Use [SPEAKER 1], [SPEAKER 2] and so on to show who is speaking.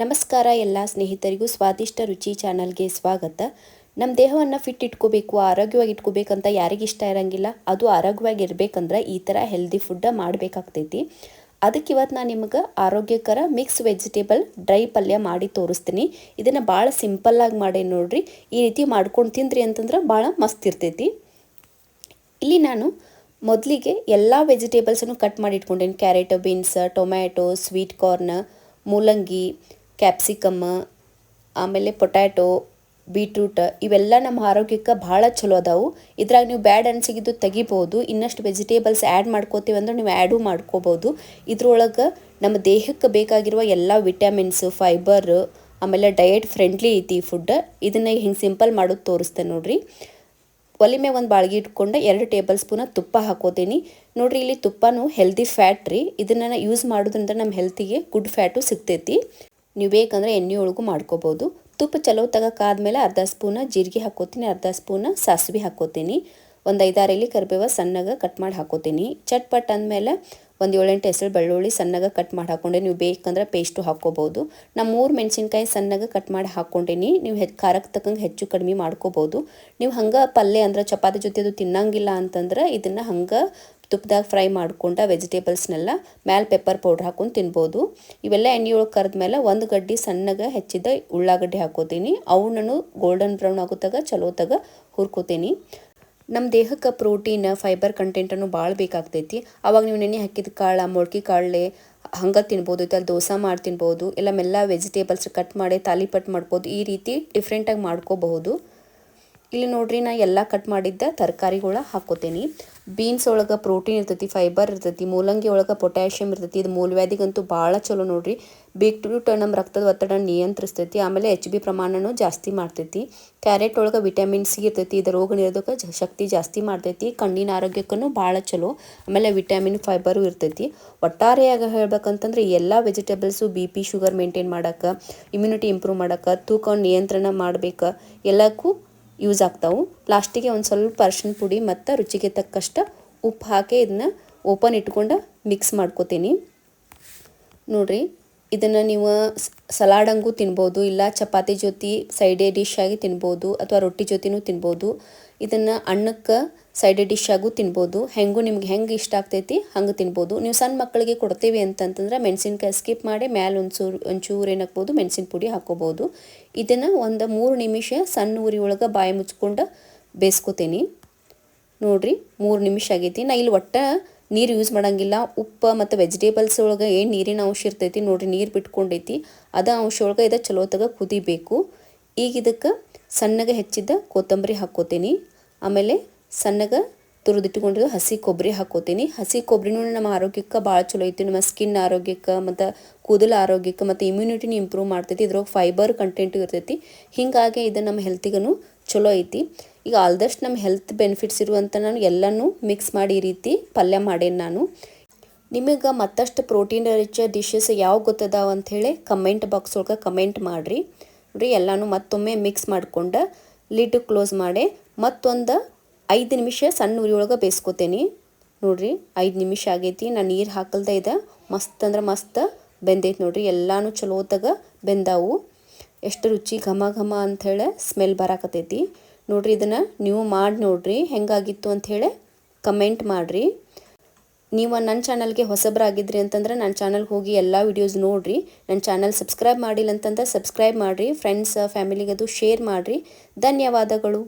[SPEAKER 1] ನಮಸ್ಕಾರ ಎಲ್ಲ ಸ್ನೇಹಿತರಿಗೂ ಸ್ವಾದಿಷ್ಟ ರುಚಿ ಚಾನಲ್ಗೆ ಸ್ವಾಗತ. ನಮ್ಮ ದೇಹವನ್ನು ಫಿಟ್ ಇಟ್ಕೋಬೇಕು, ಆರೋಗ್ಯವಾಗಿ ಇಟ್ಕೋಬೇಕಂತ ಯಾರಿಗೆ ಇಷ್ಟ ಇರಂಗಿಲ್ಲ. ಅದು ಆರೋಗ್ಯವಾಗಿ ಇರಬೇಕಂದ್ರೆ ಈ ಥರ ಹೆಲ್ದಿ ಫುಡ್ಡ ಮಾಡಬೇಕಾಗ್ತೈತಿ. ಅದಕ್ಕೆ ಇವತ್ತು ನಾನು ನಿಮಗೆ ಆರೋಗ್ಯಕರ ಮಿಕ್ಸ್ ವೆಜಿಟೇಬಲ್ ಡ್ರೈ ಪಲ್ಯ ಮಾಡಿ ತೋರಿಸ್ತೀನಿ. ಇದನ್ನು ಭಾಳ ಸಿಂಪಲ್ಲಾಗಿ ಮಾಡಿ ನೋಡಿರಿ. ಈ ರೀತಿ ಮಾಡ್ಕೊಂಡು ತಿಂದ್ರಿ ಅಂತಂದ್ರೆ ಭಾಳ ಮಸ್ತ್ ಇರ್ತೈತಿ. ಇಲ್ಲಿ ನಾನು ಮೊದಲಿಗೆ ಎಲ್ಲ ವೆಜಿಟೇಬಲ್ಸನ್ನು ಕಟ್ ಮಾಡಿ ಇಟ್ಕೊಂಡೇನಿ. Carrot, beans, tomato sweet corn ಮೂಲಂಗಿ ಕ್ಯಾಪ್ಸಿಕಮ್, ಆಮೇಲೆ ಪೊಟ್ಯಾಟೊ, ಬೀಟ್ರೂಟ್ ಇವೆಲ್ಲ ನಮ್ಮ ಆರೋಗ್ಯಕ್ಕೆ ಭಾಳ ಚಲೋ ಅದಾವು. ಇದ್ರಾಗ ನೀವು ಬ್ಯಾಡ್ ಅನ್ಸಿಗಿದ್ದು ತೆಗಿಬೋದು, ಇನ್ನಷ್ಟು ವೆಜಿಟೇಬಲ್ಸ್ ಆ್ಯಡ್ ಮಾಡ್ಕೋತೀವಿ ಅಂದ್ರೆ ನೀವು ಆ್ಯಡು ಮಾಡ್ಕೋಬೋದು. ಇದ್ರೊಳಗೆ ನಮ್ಮ ದೇಹಕ್ಕೆ ಬೇಕಾಗಿರುವ ಎಲ್ಲ ವಿಟಮಿನ್ಸ್, ಫೈಬರ್, ಆಮೇಲೆ ಡಯಟ್ ಫ್ರೆಂಡ್ಲಿ ಐತಿ ಈ ಫುಡ್. ಇದನ್ನು ಹಿಂಗೆ ಸಿಂಪಲ್ ಮಾಡೋದು ತೋರಿಸ್ತೇನೆ ನೋಡ್ರಿ. ಒಲೆ ಮೇಲೆ ಒಂದು ಬಾಳ್ಗಿ ಇಟ್ಕೊಂಡು ಎರಡು ಟೇಬಲ್ ಸ್ಪೂನ ತುಪ್ಪ ಹಾಕೋತೀನಿ. ನೋಡ್ರಿ ಇಲ್ಲಿ ತುಪ್ಪನೂ ಹೆಲ್ದಿ ಫ್ಯಾಟ್ ರೀ. ಇದನ್ನು ಯೂಸ್ ಮಾಡೋದ್ರಿಂದ ನಮ್ಮ ಹೆಲ್ತಿಗೆ ಗುಡ್ ಫ್ಯಾಟು ಸಿಗ್ತೈತಿ. ನೀವು ಬೇಕಂದ್ರೆ ಎಣ್ಣೆ ಒಳಗೂ ಮಾಡ್ಕೋಬೋದು. ತುಪ್ಪ ಚಲೋ ತಗೋಕ್ಕಾದ್ಮೇಲೆ ಅರ್ಧ ಸ್ಪೂನ ಜೀರಿಗೆ ಹಾಕೋತೀನಿ ಅರ್ಧ ಸ್ಪೂನ ಸಾಸಿವೆ ಹಾಕೋತೀನಿ ಒಂದು ಐದಾರು ಎಲೆ ಕರಿಬೇವ ಸಣ್ಣಗೆ ಕಟ್ ಮಾಡಿ ಹಾಕೋತೀನಿ ಚಟ್ಪಟ್ ಅಂದಮೇಲೆ ಒಂದು ಏಳೆಂಟು ಹೆಸರು ಬೆಳ್ಳುಳ್ಳಿ ಸಣ್ಣಗೆ ಕಟ್ ಮಾಡಿ ಹಾಕೊಂಡೆ, ನೀವು ಬೇಕಂದ್ರೆ ಪೇಸ್ಟು ಹಾಕ್ಕೋಬೋದು. ನಾನು ಮೂರು ಮೆಣಸಿನ್ಕಾಯಿ ಸಣ್ಣಗೆ ಕಟ್ ಮಾಡಿ ಹಾಕ್ಕೊಂಡೀನಿ, ನೀವು ಹೆ ಖಾರಕ್ಕೆ ತಕ್ಕಂಗೆ ಹೆಚ್ಚು ಕಡಿಮೆ ಮಾಡ್ಕೋಬೋದು. ನೀವು ಹಂಗೆ ಪಲ್ಯ ಅಂದ್ರೆ ಚಪಾತಿ ಜೊತೆ ಅದು ತಿನ್ನಂಗಿಲ್ಲ ಅಂತಂದ್ರೆ ಇದನ್ನು ಹಂಗೆ ತುಪ್ಪದಾಗ ಫ್ರೈ ಮಾಡ್ಕೊಂಡು ವೆಜಿಟೇಬಲ್ಸ್ನೆಲ್ಲ ಮ್ಯಾಲೆ ಪೆಪ್ಪರ್ ಪೌಡ್ರ್ ಹಾಕೊಂಡು ತಿನ್ಬೋದು. ಇವೆಲ್ಲ ಎಣ್ಣೆ ಒಳಗೆ ಕರೆದ್ಮೇಲೆ ಒಂದು ಗಡ್ಡಿ ಸಣ್ಣಗೆ ಹೆಚ್ಚಿದ ಉಳ್ಳಾಗಡ್ಡಿ ಹಾಕೋತೀನಿ. ಅವನನ್ನು ಗೋಲ್ಡನ್ ಬ್ರೌನ್ ಆಗೋತಾಗ ಚಲೋತಾಗ ಹುರ್ಕೋತೀನಿ. ನಮ್ಮ ದೇಹಕ್ಕೆ ಪ್ರೋಟೀನ್ ಫೈಬರ್ ಕಂಟೆಂಟನ್ನು ಭಾಳ ಬೇಕಾಗ್ತೈತಿ. ಅವಾಗ ನೀವು ನೆನೆ ಹಾಕಿದ ಕಾಳು, ಮೊಳ್ಕೆ ಕಾಳೆ ಹಂಗೆ ತಿನ್ಬೋದು ಇತ್ತಲ್ಲಿ ದೋಸೆ ಮಾಡಿ ತಿನ್ಬೋದು, ಇಲ್ಲ ಮೆಲ್ಲ ವೆಜಿಟೇಬಲ್ಸ್ ಕಟ್ ಮಾಡಿ ತಾಲಿಪಟ್ಟು ಮಾಡ್ಬೋದು, ಈ ರೀತಿ ಡಿಫ್ರೆಂಟಾಗಿ ಮಾಡ್ಕೋಬಹುದು. ಇಲ್ಲಿ ನೋಡ್ರಿ ನಾ ಎಲ್ಲ ಕಟ್ ಮಾಡಿದ್ದ ತರಕಾರಿಗಳ ಹಾಕೋತೀನಿ. ಬೀನ್ಸ್ ಒಳಗೆ ಪ್ರೋಟೀನ್ ಇರ್ತೈತಿ ಫೈಬರ್ ಇರ್ತೈತಿ, ಮೂಲಂಗಿ ಒಳಗೆ ಪೊಟ್ಯಾಷಿಯಮ್ ಇರ್ತೈತಿ, ಇದು ಮೂಲವ್ಯಾಧಿಗಂತೂ ಭಾಳ ಚಲೋ ನೋಡ್ರಿ. ಬೀಟ್ರೂಟ್ ನಮ್ಮ ರಕ್ತದ ಒತ್ತಡ ನಿಯಂತ್ರಿಸ್ತೈತಿ, ಆಮೇಲೆ ಎಚ್ ಬಿ ಪ್ರಮಾಣನೂ ಜಾಸ್ತಿ ಮಾಡ್ತೈತಿ. ಕ್ಯಾರೆಟ್ ಒಳಗೆ ವಿಟಮಿನ್ ಸಿ ಇರ್ತೈತಿ, ಇದು ರೋಗ ನಿರೋಧಕ ಶಕ್ತಿ ಜಾಸ್ತಿ ಮಾಡ್ತೈತಿ, ಕಣ್ಣಿನ ಆರೋಗ್ಯಕ್ಕೂ ಭಾಳ ಚಲೋ, ಆಮೇಲೆ ವಿಟಮಿನ್ ಫೈಬರು ಇರ್ತೈತಿ. ಒಟ್ಟಾರೆಯಾಗಿ ಹೇಳ್ಬೇಕಂತಂದ್ರೆ ಎಲ್ಲ vegetables B P sugar maintain ಮಾಡೋಕೆ ಇಮ್ಯುನಿಟಿ ಇಂಪ್ರೂವ್ ಮಾಡೋಕೆ, ತೂಕ ನಿಯಂತ್ರಣ ಮಾಡಬೇಕು, ಎಲ್ಲಕ್ಕೂ ಯೂಸ್ ಆಗ್ತಾವೆ. ಲಾಸ್ಟಿಗೆ ಒಂದು ಸ್ವಲ್ಪ ಅರ್ಶಿನ ಪುಡಿ ಮತ್ತು ರುಚಿಗೆ ತಕ್ಕಷ್ಟು ಉಪ್ಪು ಹಾಕಿ ಇದನ್ನ ಓಪನ್ ಇಟ್ಕೊಂಡು ಮಿಕ್ಸ್ ಮಾಡ್ಕೋತೀನಿ. ನೋಡ್ರಿ. ಇದನ್ನು ನೀವು ಸಲಾಡಂಗೂ ತಿನ್ಬೋದು, ಇಲ್ಲ ಚಪಾತಿ ಜೊತೆ ಸೈಡ್ ಡಿಶ್ ಆಗಿ ತಿನ್ಬೋದು ಅಥವಾ ರೊಟ್ಟಿ ಜೊತೆನೂ ತಿನ್ಬೋದು. ಇದನ್ನು ಅನ್ನಕ್ಕೆ ಸೈಡ್ ಡಿಶ್ ಆಗು ತಿನ್ಬೋದು. ಹೆಂಗೂ ನಿಮ್ಗೆ ಹೆಂಗೆ ಇಷ್ಟ ಆಗ್ತೈತಿ ಹಂಗೆ ತಿನ್ಬೋದು. ನೀವು ಸಣ್ಣ ಮಕ್ಕಳಿಗೆ ಕೊಡ್ತೀವಿ ಅಂತಂತಂದ್ರೆ ಮೆಣಸಿನ್ಕಾಯಿ ಸ್ಕಿಪ್ ಮಾಡಿ ಮ್ಯಾಲೆ ಒಂಚೂರು ಒಂಚೂರು ಏನು ಹಾಕ್ಬೋದು ಮೆಣಸಿನ ಪುಡಿ ಹಾಕ್ಕೋಬೋದು ಇದನ್ನು ಒಂದು ಮೂರು ನಿಮಿಷ ಸಣ್ಣ ಉರಿ ಒಳಗೆ ಬಾಯಿ ಮುಚ್ಕೊಂಡು ಬೇಯಿಸ್ಕೊತೀನಿ ನೋಡಿರಿ ಮೂರು ನಿಮಿಷ ಆಗೈತಿ. ನಾ ಇಲ್ಲಿ ಒಟ್ಟು ನೀರು ಯೂಸ್ ಮಾಡಂಗಿಲ್ಲ. ಉಪ್ಪು ಮತ್ತು ವೆಜಿಟೇಬಲ್ಸ್ ಒಳಗೆ ಏನು ನೀರಿನ ಅಂಶ ಇರ್ತೈತಿ ನೋಡಿರಿ, ನೀರು ಬಿಟ್ಕೊಂಡೈತಿ. ಅದ ಅಂಶ ಒಳಗೆ ಇದು ಚಲೋತಾಗ ಕುದಿಬೇಕು. ಈಗ ಇದಕ್ಕೆ ಸಣ್ಣಗೆ ಹೆಚ್ಚಿದ್ದ ಕೊತ್ತಂಬರಿ ಹಾಕ್ಕೋತೀನಿ. ಆಮೇಲೆ ಸಣ್ಣಗೆ ತುರಿದಿಟ್ಟುಕೊಂಡಿರೋ ಹಸಿ ಕೊಬ್ಬರಿ ಹಾಕ್ಕೋತೀನಿ. ಹಸಿ ಕೊಬ್ಬರಿನೂ ನಮ್ಮ ಆರೋಗ್ಯಕ್ಕೆ ಭಾಳ ಚಲೋ ಐತಿ. ನಮ್ಮ ಸ್ಕಿನ್ ಆರೋಗ್ಯಕ್ಕೆ ಮತ್ತು ಕೂದಲು ಆರೋಗ್ಯಕ್ಕೆ ಮತ್ತು ಇಮ್ಯುನಿಟಿನ ಇಂಪ್ರೂವ್ ಮಾಡ್ತೈತಿ. ಇದ್ರೊಳಗೆ ಫೈಬರ್ ಕಂಟೆಂಟ್ ಇರ್ತೈತಿ. ಹೀಗಾಗಿ ಇದು ನಮ್ಮ ಹೆಲ್ತಿಗೂ ಚಲೋ ಐತಿ. ಈಗ ಆಲ್ದಷ್ಟು ನಮ್ಮ ಹೆಲ್ತ್ ಬೆನಿಫಿಟ್ಸ್ ಇರುವಂಥ ನಾನು ಎಲ್ಲನೂ ಮಿಕ್ಸ್ ಮಾಡಿ ಈ ರೀತಿ ಪಲ್ಯ ಮಾಡೇನಿ ನಾನು. ನಿಮಗೆ ಮತ್ತಷ್ಟು ಪ್ರೋಟೀನ್ ರಿಚ್ ಡಿಶಸ್ ಯಾವ ಗೊತ್ತದಾವ ಅಂಥೇಳಿ ಕಮೆಂಟ್ ಬಾಕ್ಸ್ ಒಳಗೆ ಕಮೆಂಟ್ ಮಾಡಿರಿ. ನೋಡ್ರಿ ಎಲ್ಲನೂ ಮತ್ತೊಮ್ಮೆ ಮಿಕ್ಸ್ ಮಾಡ್ಕೊಂಡು ಲಿಡ್ ಕ್ಲೋಸ್ ಮಾಡಿ ಮತ್ತೊಂದು ಐದು ನಿಮಿಷ ಸಣ್ಣ ಉರಿ ಒಳಗೆ ಬೇಯಿಸ್ಕೊತೇನೆ ನೋಡಿರಿ ಐದು ನಿಮಿಷ ಆಗೈತಿ ನಾನು ನೀರು ಹಾಕಲ್ದೆ ಇದೆ. ಮಸ್ತ್ ಅಂದ್ರೆ ಮಸ್ತ್ ಬೆಂದೈತಿ ನೋಡ್ರಿ, ಎಲ್ಲನೂ ಚಲೋತಾಗ ಬೆಂದಾವು. ಎಷ್ಟು ರುಚಿ ಘಮ ಘಮ ಅಂಥೇಳಿ ಸ್ಮೆಲ್ ಬರಾಕತೈತಿ ನೋಡ್ರಿ ಇದನ್ನು ನೀವು ಮಾಡಿ ನೋಡ್ರಿ, ಹೆಂಗಾಗಿತ್ತು ಅಂಥೇಳಿ ಕಮೆಂಟ್ ಮಾಡಿರಿ. ನೀವು ನನ್ನ ಚಾನಲ್ಗೆ ಹೊಸಬರಾಗಿದ್ರಿ ಅಂತಂದ್ರೆ ನನ್ನ ಚಾನಲ್ಗೆ ಹೋಗಿ ಎಲ್ಲ ವಿಡಿಯೋಸ್ ನೋಡಿರಿ. ನನ್ನ ಚಾನಲ್ ಸಬ್ಸ್ಕ್ರೈಬ್ ಮಾಡಿಲ್ಲ ಅಂತಂದ್ರೆ ಸಬ್ಸ್ಕ್ರೈಬ್ ಮಾಡಿರಿ. ಫ್ರೆಂಡ್ಸ್ ಫ್ಯಾಮಿಲಿಗೆ ಅದು ಶೇರ್ ಮಾಡಿರಿ. ಧನ್ಯವಾದಗಳು.